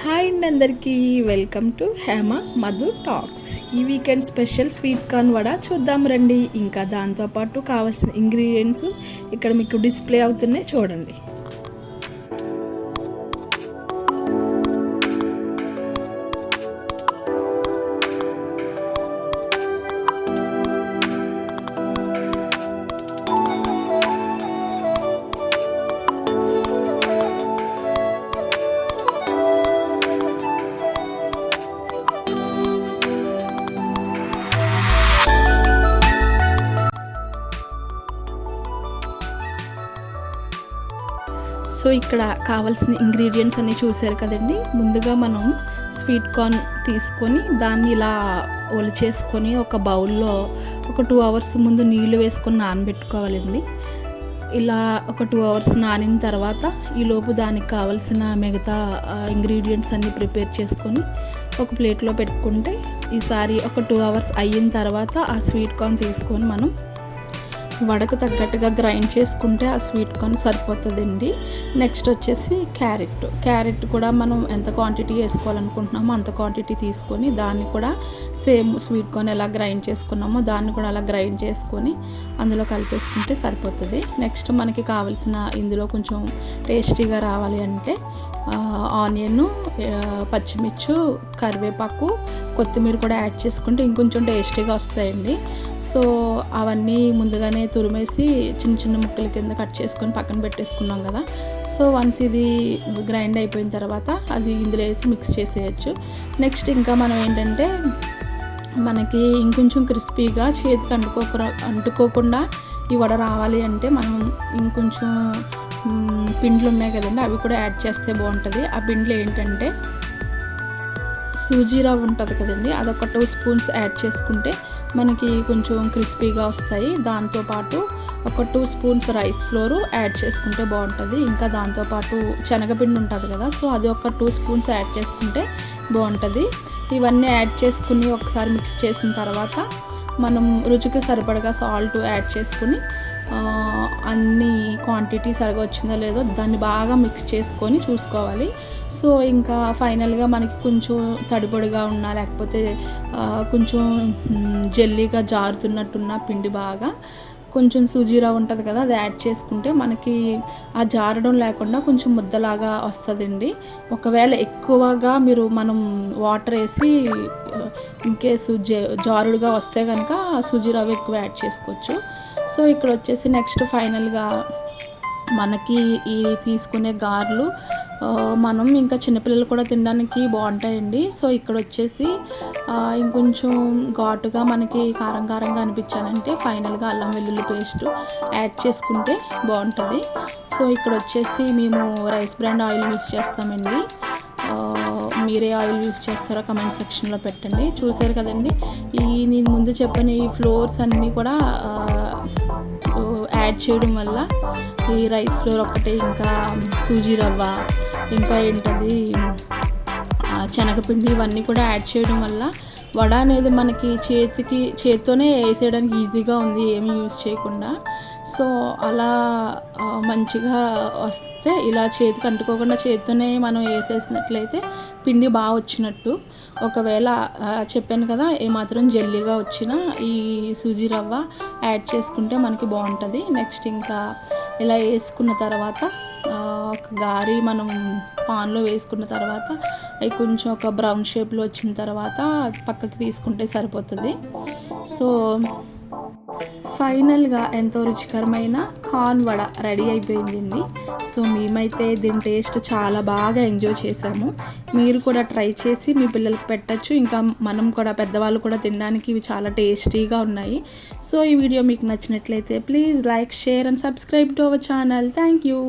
Hi అండి అందరికీ. Welcome to Hema Madhu talks. ఈ weekend special sweet corn vada చూద్దాం రండి. ఇంకా దాంతోపాటు కావాల్సిన ఇంగ్రీడియంట్స్ ఇక్కడ మీకు డిస్ప్లే అవుతున్నాయి చూడండి. సో ఇక్కడ కావాల్సిన ఇంగ్రీడియంట్స్ అన్ని చూసారు కదండి. ముందుగా మనం స్వీట్ కార్న్ తీసుకొని దాన్ని ఇలా ఒలిచేసుకొని ఒక బౌల్లో ఒక టూ అవర్స్ ముందు నీళ్ళు వేసుకొని నానబెట్టుకోవాలండి. ఇలా ఒక టూ అవర్స్ నానిన తర్వాత ఈలోపు దానికి కావాల్సిన మిగతా ఇంగ్రీడియంట్స్ అన్నీ ప్రిపేర్ చేసుకొని ఒక ప్లేట్లో పెట్టుకుంటే ఈసారి ఒక టూ అవర్స్ అయిన తర్వాత ఆ స్వీట్ కార్న్ తీసుకొని మనం వడకు తగ్గట్టుగా గ్రైండ్ చేసుకుంటే ఆ స్వీట్ కార్న్ సరిపోతుందండి. నెక్స్ట్ వచ్చేసి క్యారెట్. క్యారెట్ కూడా మనం ఎంత క్వాంటిటీ వేసుకోవాలనుకుంటున్నామో అంత క్వాంటిటీ తీసుకొని దాన్ని కూడా సేమ్ స్వీట్ కార్న్ ఎలా గ్రైండ్ చేసుకున్నామో దాన్ని కూడా అలా గ్రైండ్ చేసుకొని అందులో కలిపేసుకుంటే సరిపోతుంది. నెక్స్ట్ మనకి కావాల్సిన ఇందులో కొంచెం టేస్టీగా రావాలి అంటే ఆనియన్ పచ్చిమిర్చి కరివేపాకు కొత్తిమీర కూడా యాడ్ చేసుకుంటే ఇంకొంచెం టేస్టీగా వస్తాయండి. సో అవన్నీ ముందుగానే తురిమేసి చిన్న చిన్న ముక్కల కింద కట్ చేసుకొని పక్కన పెట్టేసుకున్నాం కదా. సో వన్స్ ఇది గ్రైండ్ అయిపోయిన తర్వాత అది ఇందులో వేసి మిక్స్ చేసేయచ్చు. నెక్స్ట్ ఇంకా మనం ఏంటంటే మనకి ఇంకొంచెం క్రిస్పీగా చేతికి అంటుకోక అంటుకోకుండా ఈ వడ రావాలి అంటే మనం ఇంకొంచెం పిండ్లు ఉన్నాయి కదండి అవి కూడా యాడ్ చేస్తే బాగుంటుంది. ఆ పిండ్లు ఏంటంటే సూజీ రవ్వ ఉంటుంది కదండి అదొక టూ స్పూన్స్ యాడ్ చేసుకుంటే మనకి కొంచెం క్రిస్పీగా వస్తాయి. దాంతోపాటు ఒక two spoons rice flour add చేసుకుంటే బాగుంటుంది. ఇంకా దాంతోపాటు శనగపిండి ఉంటుంది కదా సో అది ఒక టూ స్పూన్స్ యాడ్ చేసుకుంటే బాగుంటుంది. ఇవన్నీ యాడ్ చేసుకుని ఒకసారి మిక్స్ చేసిన తర్వాత మనం రుచికి సరిపడగా సాల్ట్ యాడ్ చేసుకుని అన్ని క్వాంటిటీ సరిగా వచ్చిందో లేదో దాన్ని బాగా మిక్స్ చేసుకొని చూసుకోవాలి. సో ఇంకా ఫైనల్గా మనకి కొంచెం తడిపొడిగా ఉన్నా లేకపోతే కొంచెం జెల్లీగా జారుతున్నట్టున్న పిండి బాగా కొంచెం సుజీరా ఉంటుంది కదా అది యాడ్ చేసుకుంటే మనకి ఆ జారడం లేకుండా కొంచెం ముద్దలాగా వస్తుందండి. ఒకవేళ ఎక్కువగా మీరు మనం వాటర్ వేసి uh, ఇన్కేసు జారుడుగా వస్తే కనుక సుజీరావు ఎక్కువ యాడ్ చేసుకోవచ్చు. సో ఇక్కడ వచ్చేసి నెక్స్ట్ ఫైనల్గా మనకి ఈ తీసుకునే గార్లు మనం ఇంకా చిన్నపిల్లలు కూడా తినడానికి బాగుంటాయండి. సో ఇక్కడ వచ్చేసి ఇంకొంచెం ఘాటుగా మనకి కారం కారంగా అనిపించాలంటే ఫైనల్గా అల్లం వెల్లుల్లి పేస్ట్ యాడ్ చేసుకుంటే బాగుంటుంది. సో ఇక్కడ వచ్చేసి మేము రైస్ బ్రాండ్ ఆయిల్ యూస్ చేస్తామండి. మీరే ఆయిల్ యూస్ చేస్తారో కమెంట్ సెక్షన్లో పెట్టండి. చూసారు కదండి. ఈ నేను ముందు చెప్పిన ఈ ఫ్లోర్స్ అన్నీ కూడా యాడ్ చేయడం వల్ల ఈ రైస్ ఫ్లోర్ ఒక్కటే ఇంకా సూజీ రవ్వ ఇంకా ఏంటది శనగపిండి ఇవన్నీ కూడా యాడ్ చేయడం వల్ల వడ అనేది మనకి చేతికి చేత్తోనే వేసేయడానికి ఈజీగా ఉంది ఏమి యూజ్ చేయకుండా. సో అలా మంచిగా వస్తే ఇలా చేతికి అంటుకోకుండా చేతితోనే మనం వేసేసినట్లయితే పిండి బాగా వచ్చినట్టు. ఒకవేళ చెప్పాను కదా ఏమాత్రం జల్లీగా వచ్చినా ఈ సూజీ రవ్వ యాడ్ చేసుకుంటే మనకి బాగుంటుంది. నెక్స్ట్ ఇంకా ఇలా వేసుకున్న తర్వాత ఒక గారి మనం పాన్లో వేసుకున్న తర్వాత అవి కొంచెం ఒక బ్రౌన్ షేప్లో వచ్చిన తర్వాత పక్కకి తీసుకుంటే సరిపోతుంది. సో ఫైనల్గా ఎంతో రుచికరమైన కార్న్ వడ రెడీ అయిపోయిందండి సో మేమైతే దీని టేస్ట్ చాలా బాగా ఎంజాయ్ చేసాము. మీరు కూడా ట్రై చేసి మీ పిల్లలకి పెట్టచ్చు. ఇంకా మనం కూడా పెద్దవాళ్ళు కూడా తినడానికి ఇవి చాలా టేస్టీగా ఉన్నాయి. సో ఈ వీడియో మీకు నచ్చినట్లయితే please like share and subscribe to our channel. Thank you.